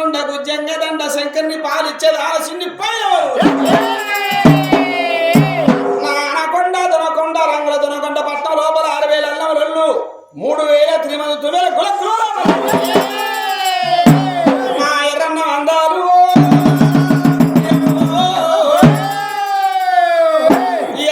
గుండకు జంగదండ శంకర్ని పాలిచ్చేది ఆలసిని పోయేవారు నానకొండ దొనకొండ రంగుల దొనకొండ పట్ట లోపల ఆరు వేల అల్లములు మూడు వేల త్రిమంది తొమ్మిది వేల అందాలు ఇక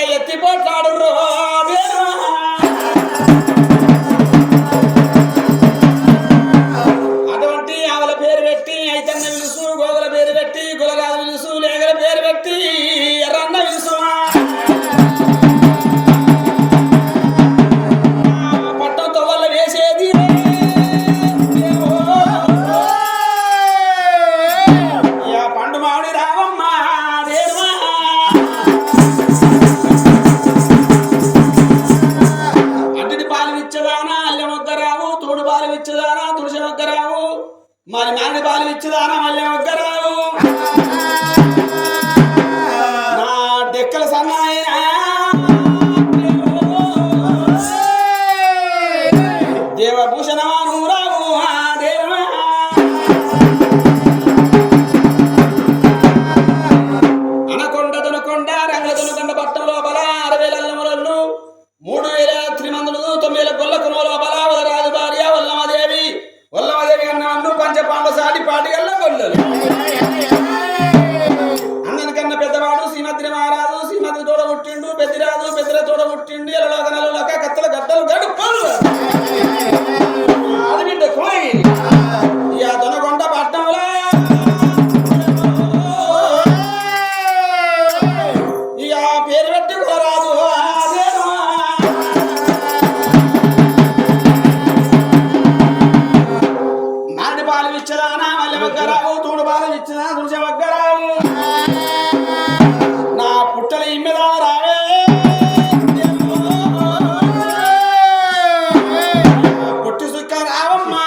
మరి నాని పాలు ఇచ్చదానా మళ్ళీ వద్ద పాటికల్లా సాటి గొల్లలు అందరికన్నా పెద్దవాడు శ్రీమతిని మహారాజు శ్రీమతి తోడ పుట్టిండు పెద్దరాజు పెద్దల తోడ పుట్టిండు ఎలలోక నెలలోక ఇచ్చదా నా పుట్టల ఇమ్మెదా రావే. పుట్టి సుక్క రావమ్మా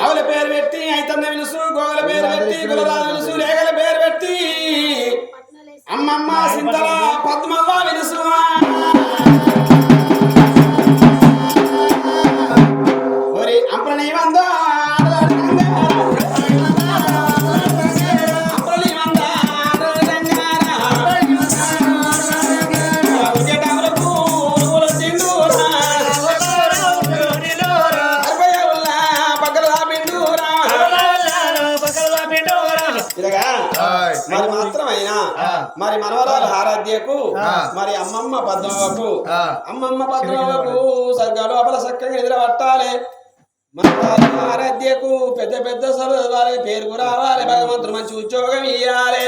ఆవుల పేరు పెట్టి అయితన్న విలుసు గోగల పేరు పెట్టి గులరాజు విలుసు లేగల పేరు పెట్టి. అమ్మమ్మ సింతల పద్మవ్వ విలుసు మరి మనవరాలు ఆరాధ్యకు. మరి అమ్మమ్మ పద్మవ్వకు ఆ. అమ్మమ్మ పద్మవ్వకు సర్గాలు అపల చక్కగా ఎదుర పట్టాలి మనవరాలు ఆరాధ్యకు పెద్ద పెద్ద సభ పేరుకు రావాలి భగవంతుడు మంచి ఉద్యోగం ఇవ్వాలి